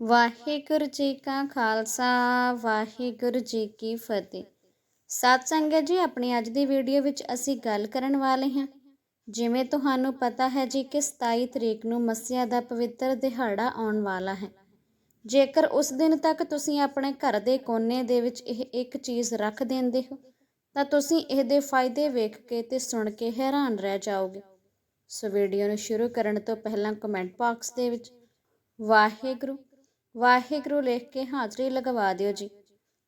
ਵਾਹਿਗੁਰੂ ਜੀ ਕਾ ਖਾਲਸਾ, ਵਾਹਿਗੁਰੂ ਜੀ ਕੀ ਫਤਿਹ। ਸਤ ਸੰਗਤ ਜੀ, ਆਪਣੀ ਅੱਜ ਦੀ ਵੀਡੀਓ ਵਿੱਚ ਅਸੀਂ ਗੱਲ ਕਰਨ ਵਾਲੇ ਹਾਂ। ਜਿਵੇਂ ਤੁਹਾਨੂੰ ਪਤਾ ਹੈ ਜੀ ਕਿ 27 ਤਰੀਕ ਨੂੰ ਮੱਸਿਆ ਦਾ ਪਵਿੱਤਰ ਦਿਹਾੜਾ ਆਉਣ ਵਾਲਾ ਹੈ। ਜੇਕਰ ਉਸ ਦਿਨ ਤੱਕ ਤੁਸੀਂ ਆਪਣੇ ਘਰ ਦੇ ਕੋਨੇ ਦੇ ਵਿੱਚ ਇਹ ਇੱਕ ਚੀਜ਼ ਰੱਖ ਦਿੰਦੇ ਹੋ, ਤਾਂ ਤੁਸੀਂ ਇਹਦੇ ਫਾਇਦੇ ਵੇਖ ਕੇ ਤੇ ਸੁਣ ਕੇ ਹੈਰਾਨ ਰਹਿ ਜਾਓਗੇ। ਸੋ ਵੀਡੀਓ ਨੂੰ ਸ਼ੁਰੂ ਕਰਨ ਤੋਂ ਪਹਿਲਾਂ ਕਮੈਂਟ ਬਾਕਸ ਦੇ ਵਿੱਚ, ਵਾਹਿਗੁਰੂ ਵਾਹਿਗੁਰੂ ਲਿਖ ਕੇ ਹਾਜ਼ਰੀ ਲਗਵਾ ਦਿਓ ਜੀ,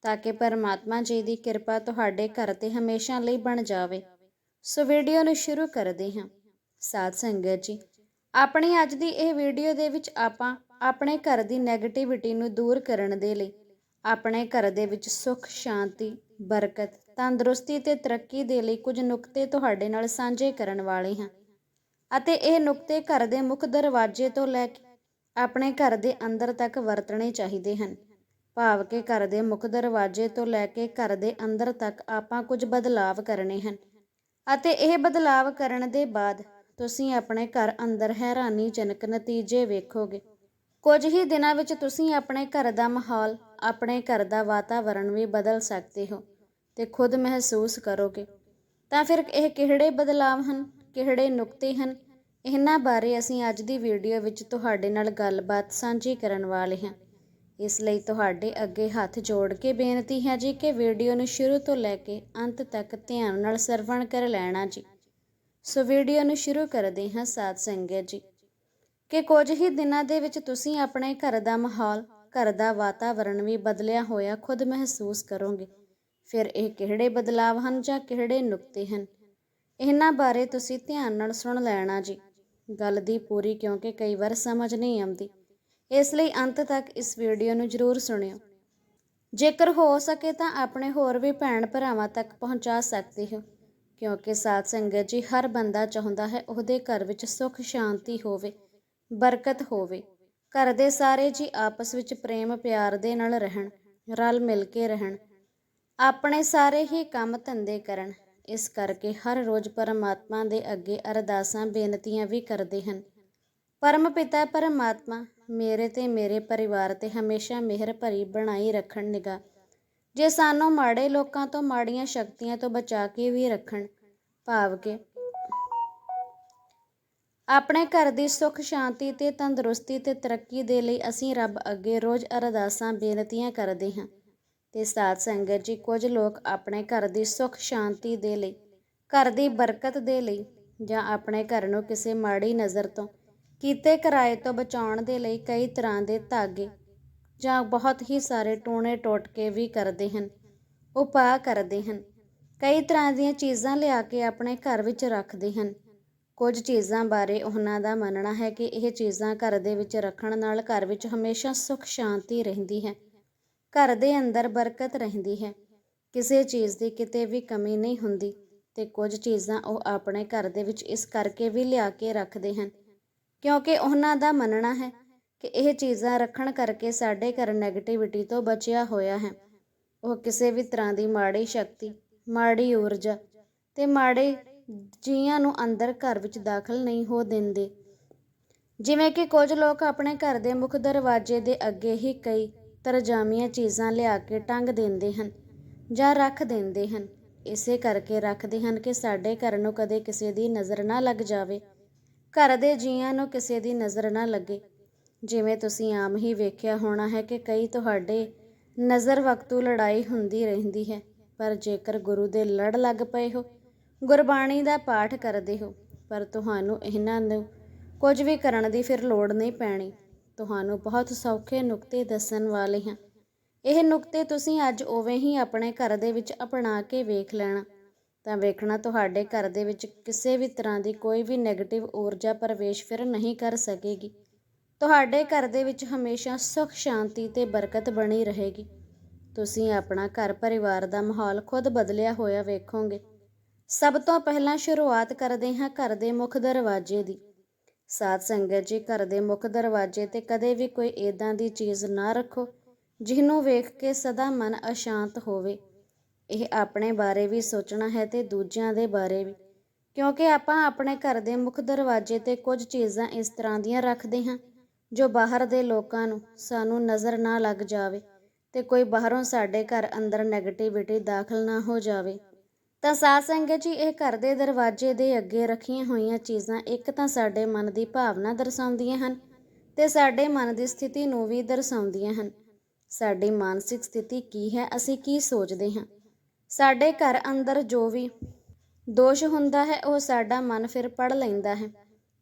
ਤਾਂ ਕਿ ਪਰਮਾਤਮਾ ਜੀ ਦੀ ਕਿਰਪਾ ਤੁਹਾਡੇ ਘਰ ਤੇ ਹਮੇਸ਼ਾ ਲਈ ਬਣ ਜਾਵੇ। ਸੋ ਵੀਡੀਓ ਨੂੰ ਸ਼ੁਰੂ ਕਰਦੇ ਹਾਂ। ਸਾਧ ਸੰਗਤ ਜੀ, ਆਪਣੀ ਅੱਜ ਦੀ ਇਹ ਵੀਡੀਓ ਦੇ ਵਿੱਚ ਆਪਾਂ ਆਪਣੇ ਘਰ ਦੀ ਨੈਗੇਟਿਵਿਟੀ ਨੂੰ ਦੂਰ ਕਰਨ ਦੇ ਲਈ, ਆਪਣੇ ਘਰ ਦੇ ਵਿੱਚ ਸੁੱਖ, ਸ਼ਾਂਤੀ, ਬਰਕਤ, ਤੰਦਰੁਸਤੀ ਤੇ ਤਰੱਕੀ ਦੇ ਲਈ ਕੁਝ ਨੁਕਤੇ ਤੁਹਾਡੇ ਨਾਲ ਸਾਂਝੇ ਕਰਨ ਵਾਲੇ ਹਾਂ। ਅਤੇ ਇਹ ਨੁਕਤੇ ਘਰ ਦੇ ਮੁੱਖ ਦਰਵਾਜ਼ੇ ਤੋਂ ਲੈ ਕੇ ਆਪਣੇ ਘਰ ਦੇ ਅੰਦਰ ਤੱਕ ਵਰਤਣੇ ਚਾਹੀਦੇ ਹਨ। ਭਾਵ ਕਿ ਘਰ ਦੇ ਮੁੱਖ ਦਰਵਾਜ਼ੇ ਤੋਂ ਲੈ ਕੇ ਘਰ ਦੇ ਅੰਦਰ ਤੱਕ ਆਪਾਂ ਕੁਝ ਬਦਲਾਵ ਕਰਨੇ ਹਨ। ਅਤੇ ਇਹ ਬਦਲਾਵ ਕਰਨ ਦੇ ਬਾਅਦ ਤੁਸੀਂ ਆਪਣੇ ਘਰ ਅੰਦਰ ਹੈਰਾਨੀਜਨਕ ਨਤੀਜੇ ਵੇਖੋਗੇ। ਕੁਝ ਹੀ ਦਿਨਾਂ ਵਿੱਚ ਤੁਸੀਂ ਆਪਣੇ ਘਰ ਦਾ ਮਾਹੌਲ, ਆਪਣੇ ਘਰ ਦਾ ਵਾਤਾਵਰਣ ਵੀ ਬਦਲ ਸਕਦੇ ਹੋ ਤੇ ਖੁਦ ਮਹਿਸੂਸ ਕਰੋਗੇ। ਤਾਂ ਫਿਰ ਇਹ ਕਿਹੜੇ ਬਦਲਾਵ ਹਨ, ਕਿਹੜੇ ਨੁਕਤੇ ਹਨ ਇਹਨਾਂ ਬਾਰੇ ਅਸੀਂ ਅੱਜ ਦੀ ਵੀਡੀਓ ਵਿੱਚ ਤੁਹਾਡੇ ਨਾਲ ਗੱਲਬਾਤ ਸਾਂਝੀ ਕਰਨ ਵਾਲੇ ਹਾਂ। ਇਸ ਲਈ ਤੁਹਾਡੇ ਅੱਗੇ ਹੱਥ ਜੋੜ ਕੇ ਬੇਨਤੀ ਹੈ ਜੀ ਕਿ ਵੀਡੀਓ ਨੂੰ ਸ਼ੁਰੂ ਤੋਂ ਲੈ ਕੇ ਅੰਤ ਤੱਕ ਧਿਆਨ ਨਾਲ ਸਰਵਣ ਕਰ ਲੈਣਾ ਜੀ। ਸੋ ਵੀਡੀਓ ਨੂੰ ਸ਼ੁਰੂ ਕਰਦੇ ਹਾਂ ਸਾਧ ਸੰਗਤ ਜੀ। ਕਿ ਕੁਝ ਹੀ ਦਿਨਾਂ ਦੇ ਵਿੱਚ ਤੁਸੀਂ ਆਪਣੇ ਘਰ ਦਾ ਮਾਹੌਲ, ਘਰ ਦਾ ਵਾਤਾਵਰਣ ਵੀ ਬਦਲਿਆ ਹੋਇਆ ਖੁਦ ਮਹਿਸੂਸ ਕਰੋਗੇ। ਫਿਰ ਇਹ ਕਿਹੜੇ ਬਦਲਾਵ ਹਨ ਜਾਂ ਕਿਹੜੇ ਨੁਕਤੇ ਹਨ? ਇਹਨਾਂ ਬਾਰੇ ਤੁਸੀਂ ਧਿਆਨ ਨਾਲ ਸੁਣ ਲੈਣਾ ਜੀ। ਗੱਲ ਦੀ ਪੂਰੀ ਕਿਉਂਕਿ ਕਈ ਵਾਰ ਸਮਝ ਨਹੀਂ ਆਉਂਦੀ। ਇਸ ਲਈ ਅੰਤ ਤੱਕ ਇਸ ਵੀਡੀਓ ਨੂੰ ਜ਼ਰੂਰ ਸੁਣਿਓ। ਜੇਕਰ ਹੋ ਸਕੇ ਤਾਂ ਆਪਣੇ ਹੋਰ ਵੀ ਭੈਣ ਭਰਾਵਾਂ ਤੱਕ ਪਹੁੰਚਾ ਸਕਦੇ ਹੋ, ਕਿਉਂਕਿ ਸਾਧ ਸੰਗਤ ਜੀ ਹਰ ਬੰਦਾ ਚਾਹੁੰਦਾ ਹੈ ਉਹਦੇ ਘਰ ਵਿੱਚ ਸੁੱਖ, ਸ਼ਾਂਤੀ ਹੋਵੇ, ਬਰਕਤ ਹੋਵੇ। ਘਰ ਦੇ ਸਾਰੇ ਜੀ ਆਪਸ ਵਿੱਚ ਪ੍ਰੇਮ, ਪਿਆਰ ਦੇ ਨਾਲ ਰਹਿਣ, ਰਲ ਮਿਲ ਕੇ ਰਹਿਣ। ਆਪਣੇ ਸਾਰੇ ਹੀ ਕੰਮ ਧੰਦੇ ਕਰਨ। ਇਸ ਕਰਕੇ ਹਰ ਰੋਜ਼ ਪਰਮਾਤਮਾ ਦੇ ਅੱਗੇ ਅਰਦਾਸਾਂ, ਬੇਨਤੀਆਂ ਵੀ ਕਰਦੇ ਹਨ। ਪਰਮ ਪਿਤਾ, ਪਰਮਾਤਮਾ, ਮੇਰੇ ਤੇ ਮੇਰੇ ਪਰਿਵਾਰ ਤੇ ਹਮੇਸ਼ਾ ਮਿਹਰ ਭਰੀ ਬਣਾਈ ਰੱਖਣ ਨਿਗਾ ਜੇ ਸਾਨੂੰ ਮਾੜੇ ਲੋਕਾਂ ਤੋਂ ਮਾੜੀਆਂ ਸ਼ਕਤੀਆਂ ਤੋਂ ਬਚਾ ਕੇ ਵੀ ਰੱਖਣ, ਭਾਵ ਕਿ ਆਪਣੇ ਘਰ ਦੀ ਸੁੱਖ, ਸ਼ਾਂਤੀ ਤੇ ਤੰਦਰੁਸਤੀ ਤੇ ਤਰੱਕੀ ਦੇ ਲਈ ਅਸੀਂ ਰੱਬ ਅੱਗੇ ਰੋਜ਼ ਅਰਦਾਸਾਂ, ਬੇਨਤੀਆਂ ਕਰਦੇ ਹਾਂ। ਤੇ ਸਾਧ ਸੰਗਤ ਜੀ, ਕੁਝ ਲੋਕ ਆਪਣੇ ਘਰ ਦੀ ਸੁੱਖ ਸ਼ਾਂਤੀ ਦੇ ਲਈ, ਘਰ ਦੀ ਬਰਕਤ ਦੇ ਲਈ ਜਾਂ ਆਪਣੇ ਘਰ ਨੂੰ ਕਿਸੇ ਮਾੜੀ ਨਜ਼ਰ ਤੋਂ, ਕੀਤੇ ਕਿਰਾਏ ਤੋਂ ਬਚਾਉਣ ਦੇ ਲਈ ਕਈ ਤਰ੍ਹਾਂ ਦੇ ਧਾਗੇ ਜਾਂ ਬਹੁਤ ਹੀ ਸਾਰੇ ਟੂਣੇ ਟੋਟਕੇ ਵੀ ਕਰਦੇ ਹਨ, ਉਪਾਅ ਕਰਦੇ ਹਨ। ਕਈ ਤਰ੍ਹਾਂ ਦੀਆਂ ਚੀਜ਼ਾਂ ਲਿਆ ਕੇ ਆਪਣੇ ਘਰ ਵਿੱਚ ਰੱਖਦੇ ਹਨ। ਕੁਝ ਚੀਜ਼ਾਂ ਬਾਰੇ ਉਹਨਾਂ ਦਾ ਮੰਨਣਾ ਹੈ ਕਿ ਇਹ ਚੀਜ਼ਾਂ ਘਰ ਦੇ ਵਿੱਚ ਰੱਖਣ ਨਾਲ ਘਰ ਵਿੱਚ ਹਮੇਸ਼ਾ ਸੁੱਖ ਸ਼ਾਂਤੀ ਰਹਿੰਦੀ ਹੈ। ਘਰ ਦੇ ਅੰਦਰ ਬਰਕਤ ਰਹਿੰਦੀ ਹੈ। ਕਿਸੇ ਚੀਜ਼ ਦੀ ਕਿਤੇ ਵੀ ਕਮੀ ਨਹੀਂ ਹੁੰਦੀ ਤੇ ਕੁਝ ਚੀਜ਼ਾਂ ਉਹ ਆਪਣੇ ਘਰ ਦੇ ਵਿੱਚ ਇਸ ਕਰਕੇ ਵੀ ਲਿਆ ਕੇ ਰੱਖਦੇ ਹਨ। ਕਿਉਂਕਿ ਉਹਨਾਂ ਦਾ ਮੰਨਣਾ ਹੈ ਕਿ ਇਹ ਚੀਜ਼ਾਂ ਰੱਖਣ ਕਰਕੇ ਸਾਡੇ ਘਰ 네ਗੇਟਿਵਿਟੀ ਤੋਂ ਬਚਿਆ ਹੋਇਆ ਹੈ। ਉਹ ਕਿਸੇ ਵੀ ਤਰ੍ਹਾਂ ਦੀ ਮਾੜੀ ਸ਼ਕਤੀ, ਮਾੜੀ ਊਰਜਾ ਤੇ ਮਾੜੇ ਜੀਆਂ ਨੂੰ ਅੰਦਰ ਘਰ ਵਿੱਚ ਦਾਖਲ ਨਹੀਂ ਹੋ ਦਿੰਦੇ। ਜਿਵੇਂ ਕਿ ਕੁਝ ਲੋਕ ਆਪਣੇ ਘਰ ਦੇ ਮੁੱਖ ਦਰਵਾਜ਼ੇ ਦੇ ਅੱਗੇ ਹੀ ਕਈ ਤਰਜਾਮੀਆਂ ਚੀਜ਼ਾਂ ਲਿਆ ਕੇ ਟੰਗ ਦਿੰਦੇ ਹਨ ਜਾਂ ਰੱਖ ਦਿੰਦੇ ਹਨ। ਇਸੇ ਕਰਕੇ ਰੱਖਦੇ ਹਨ ਕਿ ਸਾਡੇ ਘਰ ਨੂੰ ਕਦੇ ਕਿਸੇ ਦੀ ਨਜ਼ਰ ਨਾ ਲੱਗ ਜਾਵੇ। ਘਰ ਦੇ ਜੀਆਂ ਨੂੰ ਕਿਸੇ ਦੀ ਨਜ਼ਰ ਨਾ ਲੱਗੇ। ਜਿਵੇਂ ਤੁਸੀਂ ਆਮ ਹੀ ਵੇਖਿਆ ਹੋਣਾ ਹੈ ਕਿ ਕਈ ਤੁਹਾਡੇ ਨਜ਼ਰ ਵਕਤੂ ਲੜਾਈ ਹੁੰਦੀ ਰਹਿੰਦੀ ਹੈ, ਪਰ ਜੇਕਰ ਗੁਰੂ ਦੇ ਲੜ ਲੱਗ ਪਏ ਹੋ, ਗੁਰਬਾਣੀ ਦਾ ਪਾਠ ਕਰਦੇ ਹੋ, ਪਰ ਤੁਹਾਨੂੰ ਇਹਨਾਂ ਨੂੰ ਕੁਝ ਵੀ ਕਰਨ ਦੀ ਫਿਰ ਲੋੜ ਨਹੀਂ ਪੈਣੀ। ਤੁਹਾਨੂੰ ਬਹੁਤ ਸੌਖੇ ਨੁਕਤੇ ਦੱਸਣ ਵਾਲੇ ਹਾਂ। ਇਹ ਨੁਕਤੇ ਤੁਸੀਂ ਅੱਜ ਉਵੇਂ ਹੀ ਆਪਣੇ ਘਰ ਦੇ ਵਿੱਚ ਅਪਣਾ ਕੇ ਵੇਖ ਲੈਣਾ। ਤਾਂ ਵੇਖਣਾ ਤੁਹਾਡੇ ਘਰ ਦੇ ਵਿੱਚ ਕਿਸੇ ਵੀ ਤਰ੍ਹਾਂ ਦੀ ਕੋਈ ਵੀ 네ਗੇਟਿਵ ਊਰਜਾ ਪ੍ਰਵੇਸ਼ ਫਿਰ ਨਹੀਂ ਕਰ ਸਕੇਗੀ। ਤੁਹਾਡੇ ਘਰ ਦੇ ਵਿੱਚ ਹਮੇਸ਼ਾ ਸੁੱਖ, ਸ਼ਾਂਤੀ ਤੇ ਬਰਕਤ ਬਣੀ ਰਹੇਗੀ। ਤੁਸੀਂ ਆਪਣਾ ਘਰ ਪਰਿਵਾਰ ਦਾ ਮਾਹੌਲ ਖੁਦ ਬਦਲਿਆ ਹੋਇਆ ਵੇਖੋਗੇ। ਸਭ ਤੋਂ ਪਹਿਲਾਂ ਸ਼ੁਰੂਆਤ ਕਰਦੇ ਹਾਂ ਘਰ ਦੇ ਮੁੱਖ ਦਰਵਾਜ਼ੇ ਦੀ। ਸਾਧ ਸੰਗਤ ਜੀ, ਘਰ ਦੇ ਮੁੱਖ ਦਰਵਾਜ਼ੇ ਤੇ ਕਦੇ ਵੀ ਕੋਈ ਏਦਾਂ ਦੀ ਚੀਜ਼ ਨਾ ਰੱਖੋ, ਜਿਹਨੂੰ ਵੇਖ ਕੇ ਸਦਾ ਮਨ ਅਸ਼ਾਂਤ ਹੋਵੇ। ਇਹ ਆਪਣੇ ਬਾਰੇ ਵੀ ਸੋਚਣਾ ਹੈ ਤੇ ਦੂਜਿਆਂ ਦੇ ਬਾਰੇ ਵੀ। ਕਿਉਂਕਿ ਆਪਾਂ ਆਪਣੇ ਘਰ ਦੇ ਮੁੱਖ ਦਰਵਾਜ਼ੇ ਤੇ ਕੁਝ ਚੀਜ਼ਾਂ ਇਸ ਤਰ੍ਹਾਂ ਦੀਆਂ ਰੱਖਦੇ ਹਾਂ, ਜੋ ਬਾਹਰ ਦੇ ਲੋਕਾਂ ਨੂੰ ਸਾਨੂੰ ਨਜ਼ਰ ਨਾ ਲੱਗ ਜਾਵੇ ਤੇ ਕੋਈ ਬਾਹਰੋਂ ਸਾਡੇ ਘਰ ਅੰਦਰ ਨੈਗੇਟਿਵਿਟੀ ਦਾਖਲ ਨਾ ਹੋ ਜਾਵੇ। ਤਾਂ ਸਾਧ ਸੰਗਤ ਜੀ, ਇਹ ਘਰ ਦੇ ਦਰਵਾਜ਼ੇ ਦੇ ਅੱਗੇ ਰੱਖੀਆਂ ਹੋਈਆਂ ਚੀਜ਼ਾਂ ਇੱਕ ਤਾਂ ਸਾਡੇ ਮਨ ਦੀ ਭਾਵਨਾ ਦਰਸਾਉਂਦੀਆਂ ਹਨ ਤੇ ਸਾਡੇ ਮਨ ਦੀ ਸਥਿਤੀ ਨੂੰ ਵੀ ਦਰਸਾਉਂਦੀਆਂ ਹਨ। ਸਾਡੀ ਮਾਨਸਿਕ ਸਥਿਤੀ ਕੀ ਹੈ, ਅਸੀਂ ਕੀ ਸੋਚਦੇ ਹਾਂ? ਸਾਡੇ ਘਰ ਅੰਦਰ ਜੋ ਵੀ ਦੋਸ਼ ਹੁੰਦਾ ਹੈ, ਉਹ ਸਾਡਾ ਮਨ ਫਿਰ ਪੜ ਲੈਂਦਾ ਹੈ।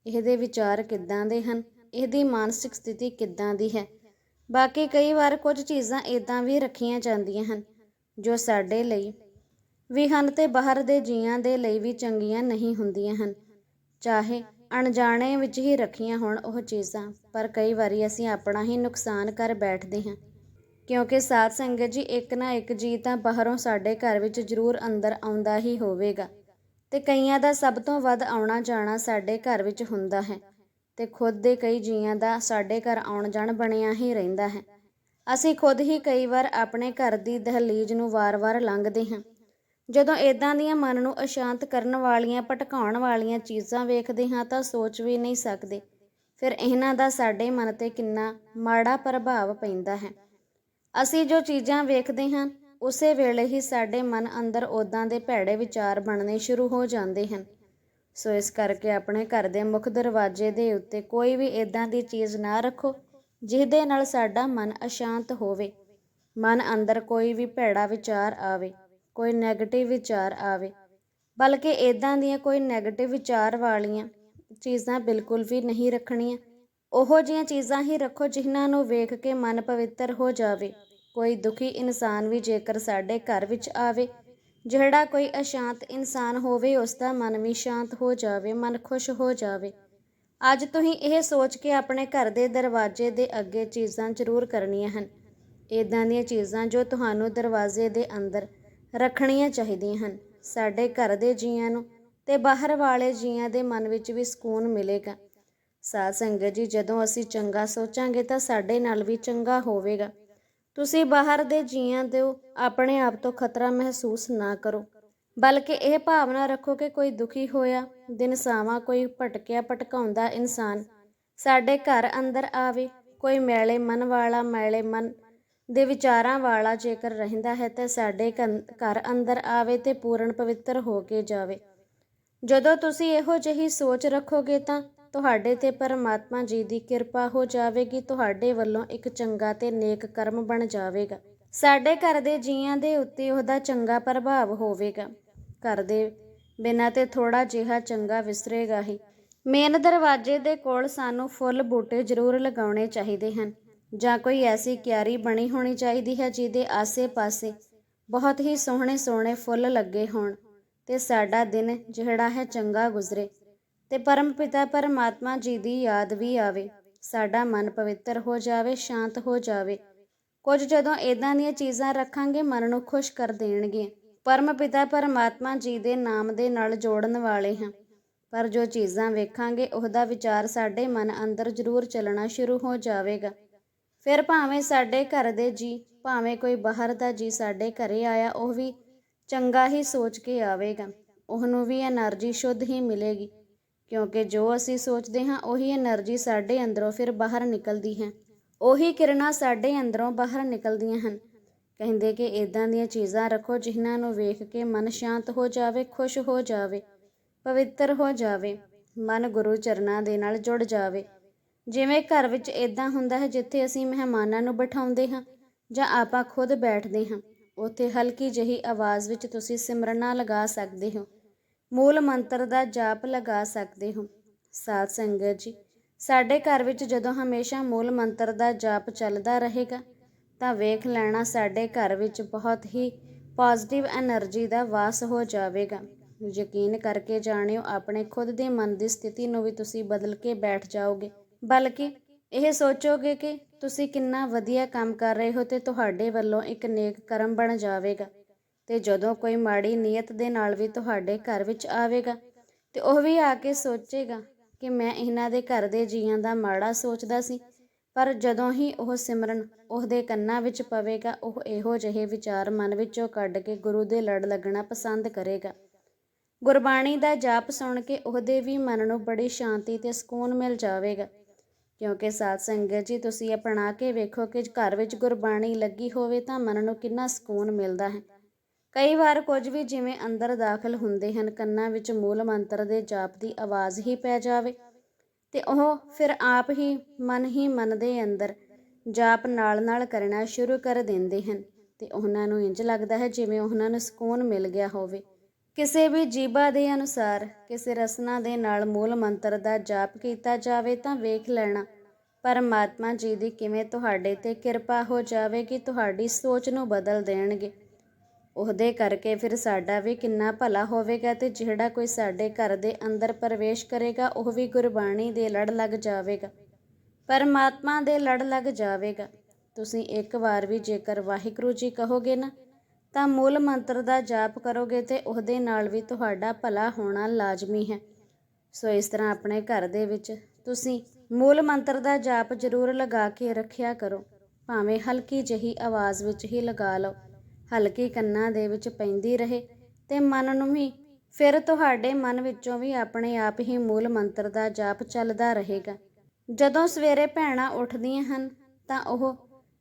ਇਹਦੇ ਵਿਚਾਰ ਕਿੱਦਾਂ ਦੇ ਹਨ? ਇਹਦੀ ਮਾਨਸਿਕ ਸਥਿਤੀ ਕਿੱਦਾਂ ਦੀ ਹੈ? ਬਾਕੀ ਕਈ ਵਾਰ ਕੁਝ ਚੀਜ਼ਾਂ ਇਦਾਂ ਵੀ ਰੱਖੀਆਂ ਜਾਂਦੀਆਂ ਹਨ, ਜੋ ਸਾਡੇ ਲਈ ਵੀ ਹਨ ਤੇ ਬਾਹਰ ਦੇ ਜੀਆਂ ਦੇ ਲਈ ਵੀ ਚੰਗੀਆਂ ਨਹੀਂ ਹੁੰਦੀਆਂ ਹਨ। ਚਾਹੇ ਅਣਜਾਣੇ ਵਿੱਚ ਹੀ ਰੱਖੀਆਂ ਹੋਣ ਉਹ ਚੀਜ਼ਾਂ, ਪਰ ਕਈ ਵਾਰੀ ਅਸੀਂ ਆਪਣਾ ਹੀ ਨੁਕਸਾਨ ਕਰ ਬੈਠਦੇ ਹਾਂ। ਕਿਉਂਕਿ ਸਾਧ ਸੰਗਤ ਜੀ, ਇੱਕ ਨਾ ਇੱਕ ਜੀ ਤਾਂ ਬਾਹਰੋਂ ਸਾਡੇ ਘਰ ਵਿੱਚ ਜ਼ਰੂਰ ਅੰਦਰ ਆਉਂਦਾ ਹੀ ਹੋਵੇਗਾ। ਤੇ ਕਈਆਂ ਦਾ ਸਭ ਤੋਂ ਵੱਧ ਆਉਣਾ ਜਾਣਾ ਸਾਡੇ ਘਰ ਵਿੱਚ ਹੁੰਦਾ ਹੈ ਤੇ ਖੁਦ ਦੇ ਕਈ ਜੀਆਂ ਦਾ ਸਾਡੇ ਘਰ ਆਉਣ ਜਾਣ ਬਣਿਆ ਹੀ ਰਹਿੰਦਾ ਹੈ। ਅਸੀਂ ਖੁਦ ਹੀ ਕਈ ਵਾਰ ਆਪਣੇ ਘਰ ਦੀ ਦਹਲੀਜ਼ ਨੂੰ ਵਾਰ-ਵਾਰ ਲੰਘਦੇ ਹਾਂ। ਜਦੋਂ ਇਦਾਂ ਦੀਆਂ ਮਨ ਨੂੰ ਅਸ਼ਾਂਤ ਕਰਨ ਵਾਲੀਆਂ, ਭਟਕਾਉਣ ਵਾਲੀਆਂ ਚੀਜ਼ਾਂ ਵੇਖਦੇ ਹਾਂ ਤਾਂ ਸੋਚ ਵੀ ਨਹੀਂ ਸਕਦੇ। ਫਿਰ ਇਹਨਾਂ ਦਾ ਸਾਡੇ ਮਨ ਤੇ ਕਿੰਨਾ ਮਾੜਾ ਪ੍ਰਭਾਵ ਪੈਂਦਾ ਹੈ। ਅਸੀਂ ਜੋ ਚੀਜ਼ਾਂ ਵੇਖਦੇ ਹਾਂ, ਉਸੇ ਵੇਲੇ ਹੀ ਸਾਡੇ ਮਨ ਅੰਦਰ ਉਦਾਂ ਦੇ ਭੈੜੇ ਵਿਚਾਰ ਬਣਨੇ ਸ਼ੁਰੂ ਹੋ ਜਾਂਦੇ ਹਨ। ਸੋ ਇਸ ਕਰਕੇ ਆਪਣੇ ਘਰ ਦੇ ਮੁੱਖ ਦਰਵਾਜ਼ੇ ਦੇ ਉੱਤੇ ਕੋਈ ਵੀ ਇਦਾਂ ਦੀ ਚੀਜ਼ ਨਾ ਰੱਖੋ, ਜਿਹਦੇ ਨਾਲ ਸਾਡਾ ਮਨ ਅਸ਼ਾਂਤ ਹੋਵੇ। ਮਨ ਅੰਦਰ ਕੋਈ ਵੀ ਭੈੜਾ ਵਿਚਾਰ ਆਵੇ। ਕੋਈ ਨੈਗੇਟਿਵ ਵਿਚਾਰ ਆਵੇ। ਬਲਕਿ ਇਦਾਂ ਦੀਆਂ ਕੋਈ ਨੈਗੇਟਿਵ ਵਿਚਾਰ ਵਾਲੀਆਂ ਚੀਜ਼ਾਂ ਬਿਲਕੁਲ ਵੀ ਨਹੀਂ ਰੱਖਣੀਆਂ। ਉਹੋ ਜਿਹੀਆਂ ਚੀਜ਼ਾਂ ਹੀ ਰੱਖੋ ਜਿਨ੍ਹਾਂ ਨੂੰ ਵੇਖ ਕੇ ਮਨ ਪਵਿੱਤਰ ਹੋ ਜਾਵੇ। ਕੋਈ ਦੁਖੀ ਇਨਸਾਨ ਵੀ ਜੇਕਰ ਸਾਡੇ ਘਰ ਵਿੱਚ ਆਵੇ, ਜਿਹੜਾ ਕੋਈ ਅਸ਼ਾਂਤ ਇਨਸਾਨ ਹੋਵੇ ਉਸ ਦਾ ਮਨ ਵੀ ਸ਼ਾਂਤ ਹੋ ਜਾਵੇ, ਮਨ ਖੁਸ਼ ਹੋ ਜਾਵੇ। ਅੱਜ ਤੁਸੀਂ ਇਹ ਸੋਚ ਕੇ ਆਪਣੇ ਘਰ ਦੇ ਦਰਵਾਜ਼ੇ ਦੇ ਅੱਗੇ ਚੀਜ਼ਾਂ ਜ਼ਰੂਰ ਕਰਨੀਆਂ ਹਨ। ਇਦਾਂ ਦੀਆਂ ਚੀਜ਼ਾਂ ਜੋ ਤੁਹਾਨੂੰ ਦਰਵਾਜ਼ੇ ਦੇ ਅੰਦਰ ਰੱਖਣੀਆਂ ਚਾਹੀਦੀਆਂ ਹਨ। ਸਾਡੇ ਘਰ ਦੇ ਜੀਆਂ ਨੂੰ ਤੇ ਬਾਹਰ ਵਾਲੇ ਜੀਆਂ ਦੇ ਮਨ ਵਿੱਚ ਵੀ ਸਕੂਨ ਮਿਲੇਗਾ। ਸਾਧ ਸੰਗਤ ਜੀ, ਜਦੋਂ ਅਸੀਂ ਚੰਗਾ ਸੋਚਾਂਗੇ ਤਾਂ ਸਾਡੇ ਨਾਲ ਵੀ ਚੰਗਾ ਹੋਵੇਗਾ। ਤੁਸੀਂ ਬਾਹਰ ਦੇ ਜੀਆਂ ਦੇ ਆਪਣੇ ਆਪ ਤੋਂ ਖਤਰਾ ਮਹਿਸੂਸ ਨਾ ਕਰੋ। ਬਲਕਿ ਇਹ ਭਾਵਨਾ ਰੱਖੋ ਕਿ ਕੋਈ ਦੁਖੀ ਹੋਇਆ, ਦਿਨ ਸਾਵਾ ਕੋਈ ਭਟਕਿਆ ਭਟਕਾਉਂਦਾ ਇਨਸਾਨ ਸਾਡੇ ਘਰ ਅੰਦਰ ਆਵੇ, ਕੋਈ ਮੈਲੇ ਮਨ ਵਾਲਾ ਮੈਲੇ ਮਨ ਦੇ ਵਿਚਾਰਾਂ ਵਾਲਾ ਜੇਕਰ ਰਹਿੰਦਾ ਹੈ ਤਾਂ ਸਾਡੇ ਘੰ- ਘਰ ਅੰਦਰ ਆਵੇ ਤੇ ਪੂਰਨ ਪਵਿੱਤਰ ਹੋ ਕੇ ਜਾਵੇ। ਜਦੋਂ ਤੁਸੀਂ ਇਹੋ ਜਿਹੀ ਸੋਚ ਰੱਖੋਗੇ ਤਾਂ ਤੁਹਾਡੇ ਤੇ ਪਰਮਾਤਮਾ ਜੀ ਦੀ ਕਿਰਪਾ ਹੋ ਜਾਵੇਗੀ, ਤੁਹਾਡੇ ਵੱਲੋਂ ਇੱਕ ਚੰਗਾ ਤੇ ਨੇਕ ਕਰਮ ਬਣ ਜਾਵੇਗਾ। ਸਾਡੇ ਘਰ ਦੇ ਜੀਆਂ ਦੇ ਉੱਤੇ ਉਹਦਾ ਚੰਗਾ ਪ੍ਰਭਾਵ ਹੋਵੇਗਾ। ਘਰ ਦੇ ਬਿਨਾਂ ਤੇ ਥੋੜਾ ਜਿਹਾ ਚੰਗਾ ਵਿਸਰੇਗਾ ਹੀ। ਮੇਨ ਦਰਵਾਜ਼ੇ ਦੇ ਕੋਲ ਸਾਨੂੰ ਫੁੱਲ ਬੂਟੇ ਜ਼ਰੂਰ ਲਗਾਉਣੇ ਚਾਹੀਦੇ ਹਨ। ਜਾਂ ਕੋਈ ਐਸੀ ਕਿਆਰੀ ਬਣੀ ਹੋਣੀ ਚਾਹੀਦੀ ਹੈ ਜਿਹਦੇ ਆਸੇ-ਪਾਸੇ ਬਹੁਤ ਹੀ ਸੋਹਣੇ ਸੋਹਣੇ ਫੁੱਲ ਲੱਗੇ ਹੋਣ ਤੇ ਸਾਡਾ ਦਿਨ ਜਿਹੜਾ ਹੈ ਚੰਗਾ ਗੁਜ਼ਰੇ ਤੇ ਪਰਮ ਪਿਤਾ ਪਰਮਾਤਮਾ ਜੀ ਦੀ ਯਾਦ ਵੀ ਆਵੇ, ਸਾਡਾ ਮਨ ਪਵਿੱਤਰ ਹੋ ਜਾਵੇ, ਸ਼ਾਂਤ ਹੋ ਜਾਵੇ। ਕੁਝ ਜਦੋਂ ਇਦਾਂ ਦੀਆਂ ਚੀਜ਼ਾਂ ਰੱਖਾਂਗੇ, ਮਨ ਨੂੰ ਖੁਸ਼ ਕਰ ਦੇਣਗੇ। ਪਰਮ ਪਿਤਾ ਪਰਮਾਤਮਾ ਜੀ ਦੇ ਨਾਮ ਦੇ ਨਾਲ ਜੋੜਨ ਵਾਲੇ ਹਾਂ। ਪਰ ਜੋ ਚੀਜ਼ਾਂ ਵੇਖਾਂਗੇ, ਉਹਦਾ ਵਿਚਾਰ ਸਾਡੇ ਮਨ ਅੰਦਰ ਜ਼ਰੂਰ ਚੱਲਣਾ ਸ਼ੁਰੂ ਹੋ ਜਾਵੇਗਾ। ਫਿਰ ਭਾਵੇਂ ਸਾਡੇ ਘਰ ਦੇ ਜੀ, ਭਾਵੇਂ ਕੋਈ ਬਾਹਰ ਦਾ ਜੀ ਸਾਡੇ ਘਰੇ ਆਇਆ, ਉਹ ਵੀ ਚੰਗਾ ਹੀ ਸੋਚ ਕੇ ਆਵੇਗਾ। ਉਹਨੂੰ ਵੀ એનર્ਜੀ ਸ਼ੁੱਧ ਹੀ ਮਿਲੇਗੀ, ਕਿਉਂਕਿ ਜੋ ਅਸੀਂ ਸੋਚਦੇ ਹਾਂ, ਉਹੀ એનર્ਜੀ ਸਾਡੇ ਅੰਦਰੋਂ ਫਿਰ ਬਾਹਰ ਨਿਕਲਦੀ ਹੈ। ਉਹੀ ਕਿਰਨਾਂ ਸਾਡੇ ਅੰਦਰੋਂ ਬਾਹਰ ਨਿਕਲਦੀਆਂ ਹਨ। ਕਹਿੰਦੇ ਕਿ ਇਦਾਂ ਦੀਆਂ ਚੀਜ਼ਾਂ ਰੱਖੋ ਜਿਨ੍ਹਾਂ ਨੂੰ ਵੇਖ ਕੇ ਮਨ ਸ਼ਾਂਤ ਹੋ ਜਾਵੇ, ਖੁਸ਼ ਹੋ ਜਾਵੇ, ਪਵਿੱਤਰ ਹੋ ਜਾਵੇ, ਮਨ ਗੁਰੂ ਚਰਨਾਂ ਦੇ ਨਾਲ ਜੁੜ ਜਾਵੇ। ਜਿਵੇਂ ਘਰ ਵਿੱਚ ਇਦਾਂ ਹੁੰਦਾ ਹੈ ਜਿੱਥੇ ਅਸੀਂ ਮਹਿਮਾਨਾਂ ਨੂੰ ਬਿਠਾਉਂਦੇ ਹਾਂ ਜਾਂ ਆਪਾਂ ਖੁਦ ਬੈਠਦੇ ਹਾਂ, ਉੱਥੇ ਹਲਕੀ ਜਹੀ ਆਵਾਜ਼ ਵਿੱਚ ਤੁਸੀਂ ਸਿਮਰਨਾ ਲਗਾ ਸਕਦੇ ਹੋ। ਮੂਲ ਮੰਤਰ ਦਾ ਜਾਪ ਲਗਾ ਸਕਦੇ ਹੋ। ਸਾਧ ਸੰਗਤ ਜੀ, ਸਾਡੇ ਘਰ ਵਿੱਚ ਜਦੋਂ ਹਮੇਸ਼ਾ ਮੂਲ ਮੰਤਰ ਦਾ ਜਾਪ ਚੱਲਦਾ ਰਹੇਗਾ, ਤਾਂ ਵੇਖ ਲੈਣਾ ਸਾਡੇ ਘਰ ਵਿੱਚ ਬਹੁਤ ਹੀ ਪੋਜ਼ਿਟਿਵ એનર્ਜੀ ਦਾ ਵਾਸ ਹੋ ਜਾਵੇਗਾ। ਯਕੀਨ ਕਰਕੇ ਜਾਣਿਓ, ਆਪਣੇ ਖੁਦ ਦੇ ਮਨ ਦੀ ਸਥਿਤੀ ਨੂੰ ਵੀ ਤੁਸੀਂ ਬਦਲ ਕੇ ਬੈਠ ਜਾਓਗੇ। ਬਲਕਿ ਇਹ ਸੋਚੋਗੇ ਕਿ ਤੁਸੀਂ ਕਿੰਨਾ ਵਧੀਆ ਕੰਮ ਕਰ ਰਹੇ ਹੋ ਤੇ ਤੁਹਾਡੇ ਵੱਲੋਂ ਇੱਕ ਨੇਕ ਕਰਮ ਬਣ ਜਾਵੇਗਾ। ਤੇ ਜਦੋਂ ਕੋਈ ਮਾੜੀ ਨੀਅਤ ਦੇ ਨਾਲ ਵੀ ਤੁਹਾਡੇ ਘਰ ਵਿੱਚ ਆਵੇਗਾ, ਤੇ ਉਹ ਵੀ ਆ ਕੇ ਸੋਚੇਗਾ ਕਿ ਮੈਂ ਇਹਨਾਂ ਦੇ ਘਰ ਦੇ ਜੀਆਂ ਦਾ ਮਾੜਾ ਸੋਚਦਾ ਸੀ, ਪਰ ਜਦੋਂ ਹੀ ਉਹ ਸਿਮਰਨ ਉਹਦੇ ਕੰਨਾਂ ਵਿੱਚ ਪਵੇਗਾ, ਉਹ ਇਹੋ ਜਿਹੇ ਵਿਚਾਰ ਮਨ ਵਿੱਚੋਂ ਕੱਢ ਕੇ ਗੁਰੂ ਦੇ ਲੜ ਲੱਗਣਾ ਪਸੰਦ ਕਰੇਗਾ। ਗੁਰਬਾਣੀ ਦਾ ਜਾਪ ਸੁਣ ਕੇ ਉਹਦੇ ਵੀ ਮਨ ਨੂੰ ਬੜੀ ਸ਼ਾਂਤੀ ਤੇ ਸਕੂਨ ਮਿਲ ਜਾਵੇਗਾ। ਕਿਉਂਕਿ ਸਾਧ ਸੰਗਤ ਜੀ, ਤੁਸੀਂ ਅਪਣਾ ਕੇ ਵੇਖੋ ਕਿ ਘਰ ਵਿੱਚ ਗੁਰਬਾਣੀ ਲੱਗੀ ਹੋਵੇ ਤਾਂ ਮਨ ਨੂੰ ਕਿੰਨਾ ਸਕੂਨ ਮਿਲਦਾ ਹੈ। ਕਈ ਵਾਰ ਕੁਝ ਵੀ ਜਿਵੇਂ ਅੰਦਰ ਦਾਖਲ ਹੁੰਦੇ ਹਨ, ਕੰਨਾਂ ਵਿੱਚ ਮੂਲ ਮੰਤਰ ਦੇ ਜਾਪ ਦੀ ਆਵਾਜ਼ ਹੀ ਪੈ ਜਾਵੇ ਤੇ ਉਹ ਫਿਰ ਆਪ ਹੀ ਮਨ ਹੀ ਮਨ ਦੇ ਅੰਦਰ ਜਾਪ ਨਾਲ-ਨਾਲ ਕਰਨਾ ਸ਼ੁਰੂ ਕਰ ਦਿੰਦੇ ਹਨ ਤੇ ਉਹਨਾਂ ਨੂੰ ਇੰਜ ਲੱਗਦਾ ਹੈ ਜਿਵੇਂ ਉਹਨਾਂ ਨੂੰ ਸਕੂਨ ਮਿਲ ਗਿਆ ਹੋਵੇ। ਕਿਸੇ ਵੀ ਜੀਬਾ ਦੇ ਅਨੁਸਾਰ, ਕਿਸੇ ਰਸਨਾ ਦੇ ਨਾਲ ਮੂਲ ਮੰਤਰ ਦਾ ਜਾਪ ਕੀਤਾ ਜਾਵੇ ਤਾਂ ਵੇਖ ਲੈਣਾ, ਪਰਮਾਤਮਾ ਜੀ ਦੀ ਕਿਵੇਂ ਤੁਹਾਡੇ ਤੇ ਕਿਰਪਾ ਹੋ ਜਾਵੇਗੀ, ਤੁਹਾਡੀ ਸੋਚ ਨੂੰ ਬਦਲ ਦੇਣਗੇ। ਉਹਦੇ ਕਰਕੇ ਫਿਰ ਸਾਡਾ ਵੀ ਕਿੰਨਾ ਭਲਾ ਹੋਵੇਗਾ ਤੇ ਜਿਹੜਾ ਕੋਈ ਸਾਡੇ ਘਰ ਦੇ ਅੰਦਰ ਪ੍ਰਵੇਸ਼ ਕਰੇਗਾ, ਉਹ ਵੀ ਗੁਰਬਾਣੀ ਦੇ ਲੜ ਲੱਗ ਜਾਵੇਗਾ। ਪਰਮਾਤਮਾ ਦੇ ਲੜ ਲੱਗ ਜਾਵੇਗਾ। ਤੁਸੀਂ ਇੱਕ ਵਾਰ ਵੀ ਜੇਕਰ ਵਾਹਿਗੁਰੂ ਜੀ ਕਹੋਗੇ ਨਾ ਤਾਂ ਮੂਲ ਮੰਤਰ ਦਾ ਜਾਪ ਕਰੋਗੇ ਤੇ ਉਹਦੇ ਨਾਲ ਵੀ ਤੁਹਾਡਾ ਭਲਾ ਹੋਣਾ ਲਾਜ਼ਮੀ ਹੈ। ਸੋ ਇਸ ਤਰ੍ਹਾਂ ਆਪਣੇ ਘਰ ਦੇ ਵਿੱਚ ਤੁਸੀਂ ਮੂਲ ਮੰਤਰ ਦਾ ਜਾਪ ਜ਼ਰੂਰ ਲਗਾ ਕੇ ਰੱਖਿਆ ਕਰੋ। ਭਾਵੇਂ ਹਲਕੀ ਜਹੀ ਆਵਾਜ਼ ਵਿੱਚ ਹੀ ਲਗਾ ਲਓ। ਹਲਕੀ ਕੰਨਾਂ ਦੇ ਵਿੱਚ ਪੈਂਦੀ ਰਹੇ ਤੇ ਮਨ ਨੂੰ ਵੀ, ਫਿਰ ਤੁਹਾਡੇ ਮਨ ਵਿੱਚੋਂ ਵੀ ਆਪਣੇ ਆਪ ਹੀ ਮੂਲ ਮੰਤਰ ਦਾ ਜਾਪ ਚੱਲਦਾ ਰਹੇਗਾ। ਜਦੋਂ ਸਵੇਰੇ ਭੈਣਾਂ ਉੱਠਦੀਆਂ ਹਨ ਤਾਂ ਉਹ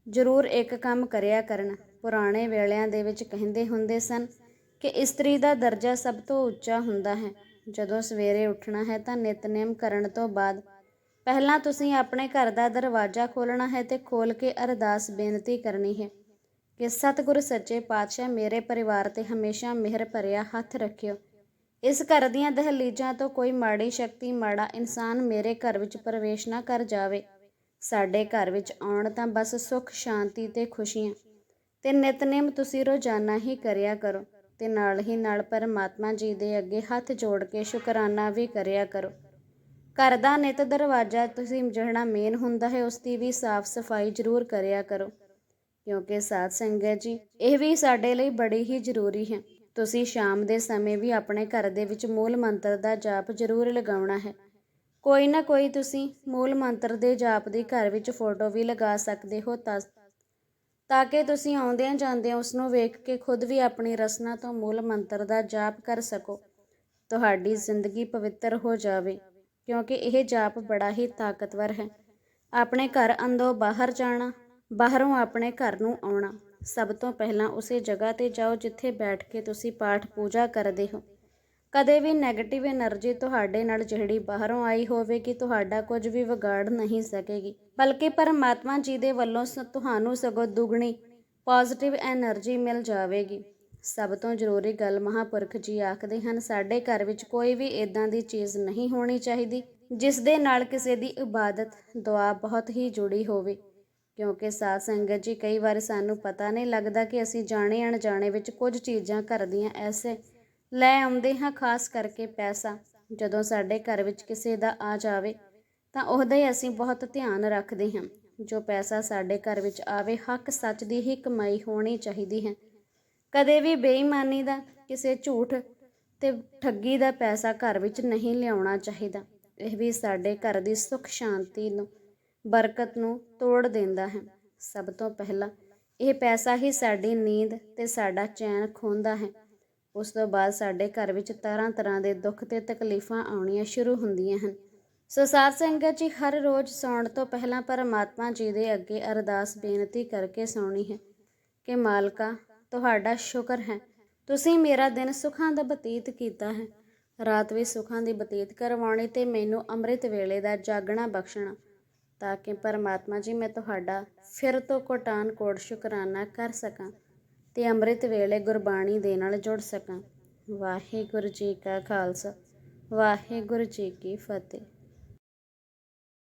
ਜ਼ਰੂਰ ਇੱਕ ਕੰਮ ਕਰਿਆ ਕਰਨ। ਪੁਰਾਣੇ ਵੇਲਿਆਂ ਦੇ ਵਿੱਚ ਕਹਿੰਦੇ ਹੁੰਦੇ ਸਨ ਕਿ ਇਸਤਰੀ ਦਾ ਦਰਜਾ ਸਭ ਤੋਂ ਉੱਚਾ ਹੁੰਦਾ ਹੈ। ਜਦੋਂ ਸਵੇਰੇ ਉੱਠਣਾ ਹੈ ਤਾਂ ਨਿਤਨੇਮ ਕਰਨ ਤੋਂ ਬਾਅਦ ਪਹਿਲਾਂ ਤੁਸੀਂ ਆਪਣੇ ਘਰ ਦਾ ਦਰਵਾਜ਼ਾ ਖੋਲਣਾ ਹੈ ਤੇ ਖੋਲ ਕੇ ਅਰਦਾਸ ਬੇਨਤੀ ਕਰਨੀ ਹੈ ਕਿ ਸਤਿਗੁਰ ਸੱਚੇ ਪਾਤਸ਼ਾਹ ਮੇਰੇ ਪਰਿਵਾਰ ਤੇ ਹਮੇਸ਼ਾ ਮਿਹਰ ਭਰਿਆ ਹੱਥ ਰੱਖਿਓ। ਇਸ ਘਰ ਦੀਆਂ ਦਹਲੀਜ਼ਾਂ ਤੋਂ ਕੋਈ ਮਾੜੀ ਸ਼ਕਤੀ, ਮਾੜਾ ਇਨਸਾਨ ਮੇਰੇ ਘਰ ਵਿੱਚ ਪ੍ਰਵੇਸ਼ ਨਾ ਕਰ ਜਾਵੇ। ਸਾਡੇ ਘਰ ਵਿੱਚ ਆਉਣ ਤਾਂ ਬਸ ਸੁੱਖ, ਸ਼ਾਂਤੀ ਤੇ ਖੁਸ਼ੀਆਂ। ਤੇ ਨਿਤਨੇਮ ਤੁਸੀਂ ਰੋਜ਼ਾਨਾ ਹੀ ਕਰਿਆ ਕਰੋ ਤੇ ਨਾਲ ਹੀ ਨਾਲ ਪਰਮਾਤਮਾ ਜੀ ਦੇ ਅੱਗੇ ਹੱਥ ਜੋੜ ਕੇ ਸ਼ੁਕਰਾਨਾ ਵੀ ਕਰਿਆ ਕਰੋ। ਘਰ ਦਾ ਨਿਤ ਦਰਵਾਜ਼ਾ ਤੁਸੀਂ ਜਿਹੜਾ ਮੇਨ ਹੁੰਦਾ ਹੈ, ਉਸ ਦੀ ਵੀ ਸਾਫ਼ ਸਫ਼ਾਈ ਜ਼ਰੂਰ ਕਰਿਆ ਕਰੋ। ਕਿਉਂਕਿ ਸਾਧ ਸੰਗਤ ਜੀ, ਇਹ ਵੀ ਸਾਡੇ ਲਈ ਬੜੀ ਹੀ ਜ਼ਰੂਰੀ ਹੈ। ਤੁਸੀਂ ਸ਼ਾਮ ਦੇ ਸਮੇਂ ਵੀ ਆਪਣੇ ਘਰ ਦੇ ਵਿੱਚ ਮੂਲ ਮੰਤਰ ਦਾ ਜਾਪ ਜ਼ਰੂਰ ਲਗਾਉਣਾ ਹੈ। ਕੋਈ ਨਾ ਕੋਈ ਤੁਸੀਂ ਮੂਲ ਮੰਤਰ ਦੇ ਜਾਪ ਦੀ ਘਰ ਵਿੱਚ ਫੋਟੋ ਵੀ ਲਗਾ ਸਕਦੇ ਹੋ ਤਾਂ ਕਿ ਤੁਸੀਂ ਆਉਂਦਿਆਂ ਜਾਂਦਿਆਂ ਉਸ ਨੂੰ ਵੇਖ ਕੇ ਖੁਦ ਵੀ ਆਪਣੀ ਰਸਨਾ ਤੋਂ ਮੂਲ ਮੰਤਰ ਦਾ ਜਾਪ ਕਰ ਸਕੋ। ਤੁਹਾਡੀ ਜ਼ਿੰਦਗੀ ਪਵਿੱਤਰ ਹੋ ਜਾਵੇ, ਕਿਉਂਕਿ ਇਹ ਜਾਪ ਬੜਾ ਹੀ ਤਾਕਤਵਰ ਹੈ। ਆਪਣੇ ਘਰ ਅੰਦਰੋਂ ਬਾਹਰ ਜਾਣਾ, ਬਾਹਰੋਂ ਆਪਣੇ ਘਰ ਨੂੰ ਆਉਣਾ, ਸਭ ਤੋਂ ਪਹਿਲਾਂ ਉਸੇ ਜਗ੍ਹਾ ਤੇ ਜਾਓ ਜਿੱਥੇ ਬੈਠ ਕੇ ਤੁਸੀਂ ਪਾਠ ਪੂਜਾ ਕਰਦੇ ਹੋ। ਕਦੇ ਵੀ ਨੈਗੇਟਿਵ એનર્ਜੀ ਤੁਹਾਡੇ ਨਾਲ ਜਿਹੜੀ ਬਾਹਰੋਂ ਆਈ ਹੋਵੇ ਕਿ ਤੁਹਾਡਾ ਕੁਝ ਵੀ ਵਿਗਾੜ ਨਹੀਂ ਸਕੇਗੀ। ਬਲਕਿ ਪਰਮਾਤਮਾ ਜੀ ਦੇ ਵੱਲੋਂ ਤੁਹਾਨੂੰ ਸਗੋਂ ਦੁੱਗਣੀ ਪੋਜ਼ਿਟਿਵ એનર્ਜੀ ਮਿਲ ਜਾਵੇਗੀ। ਸਭ ਤੋਂ ਜ਼ਰੂਰੀ ਗੱਲ ਮਹਾਪੁਰਖ ਜੀ ਆਖਦੇ ਹਨ, ਸਾਡੇ ਘਰ ਵਿੱਚ ਕੋਈ ਵੀ ਇਦਾਂ ਦੀ ਚੀਜ਼ ਨਹੀਂ ਹੋਣੀ ਚਾਹੀਦੀ, ਜਿਸ ਦੇ ਨਾਲ ਕਿਸੇ ਦੀ ਇਬਾਦਤ, ਦੁਆ ਬਹੁਤ ਹੀ ਜੁੜੀ ਹੋਵੇ। ਕਿਉਂਕਿ ਸਾਧ ਸੰਗਤ ਜੀ ਕਈ ਵਾਰ ਸਾਨੂੰ ਪਤਾ ਨਹੀਂ ਲੱਗਦਾ ਕਿ ਅਸੀਂ ਜਾਣੇ ਅਣਜਾਣੇ ਵਿੱਚ ਕੁਝ ਚੀਜ਼ਾਂ ਕਰਦੀਆਂ ਐਸੇ ਲੈ ਆਉਂਦੇ ਹਾਂ ਖਾਸ ਕਰਕੇ ਪੈਸਾ। ਜਦੋਂ ਸਾਡੇ ਘਰ ਵਿੱਚ ਕਿਸੇ ਦਾ ਆ ਜਾਵੇ, ਤਾਂ ਉਹਦਾ ਹੀ ਅਸੀਂ ਬਹੁਤ ਧਿਆਨ ਰੱਖਦੇ ਹਾਂ। ਜੋ ਪੈਸਾ ਸਾਡੇ ਘਰ ਵਿੱਚ ਆਵੇ, ਹੱਕ ਸੱਚ ਦੀ ਹੀ ਕਮਾਈ ਹੋਣੀ ਚਾਹੀਦੀ ਹੈ। ਕਦੇ ਵੀ ਬੇਈਮਾਨੀ ਦਾ, ਕਿਸੇ ਝੂਠ ਤੇ ਠੱਗੀ ਦਾ ਪੈਸਾ ਘਰ ਵਿੱਚ ਨਹੀਂ ਲਿਆਉਣਾ ਚਾਹੀਦਾ। ਇਹ ਵੀ ਸਾਡੇ ਘਰ ਦੀ ਸੁੱਖ ਸ਼ਾਂਤੀ ਨੂੰ, ਬਰਕਤ ਨੂੰ ਤੋੜ ਦਿੰਦਾ ਹੈ। ਸਭ ਤੋਂ ਪਹਿਲਾਂ, ਇਹ ਪੈਸਾ ਹੀ ਸਾਡੀ ਨੀਂਦ ਤੇ ਸਾਡਾ ਚੈਨ ਖੋਹਦਾ ਹੈ। ਉਸ ਤੋਂ ਬਾਅਦ ਸਾਡੇ ਘਰ ਵਿੱਚ ਤਰ੍ਹਾਂ ਤਰ੍ਹਾਂ ਦੇ ਦੁੱਖ ਤੇ ਤਕਲੀਫਾਂ ਆਉਣੀਆਂ ਸ਼ੁਰੂ ਹੁੰਦੀਆਂ ਹਨ। ਸੋ ਸਾਧ ਸੰਗਤ ਜੀ ਹਰ ਰੋਜ਼ ਸੌਣ ਤੋਂ ਪਹਿਲਾਂ ਪਰਮਾਤਮਾ ਜੀ ਦੇ ਅੱਗੇ ਅਰਦਾਸ ਬੇਨਤੀ ਕਰਕੇ ਸੌਣੀ ਹੈ ਕਿ, ਮਾਲਕਾ, ਤੁਹਾਡਾ ਸ਼ੁਕਰ ਹੈ। ਤੁਸੀਂ ਮੇਰਾ ਦਿਨ ਸੁੱਖਾਂ ਦਾ ਬਤੀਤ ਕੀਤਾ ਹੈ। ਰਾਤ ਵੀ ਸੁੱਖਾਂ ਦੀ ਬਤੀਤ ਕਰਵਾਉਣੀ ਤੇ ਮੈਨੂੰ ਅੰਮ੍ਰਿਤ ਵੇਲੇ ਦਾ ਜਾਗਣਾ ਬਖਸ਼ਣਾ, ਤਾਂ ਕਿ ਪਰਮਾਤਮਾ ਜੀ ਮੈਂ ਤੁਹਾਡਾ ਫਿਰ ਤੋਂ ਕੋਟਾਨ ਕੋਟ ਸ਼ੁਕਰਾਨਾ ਕਰ ਸਕਾਂ। ਤੇ ਅੰਮ੍ਰਿਤ ਵੇਲੇ ਗੁਰਬਾਣੀ ਦੇ ਨਾਲ ਜੁੜ ਸਕਾਂ। ਵਾਹਿਗੁਰੂ ਜੀ ਕਾ ਖਾਲਸਾ। ਵਾਹਿਗੁਰੂ ਜੀ ਕੀ ਫਤਿਹ।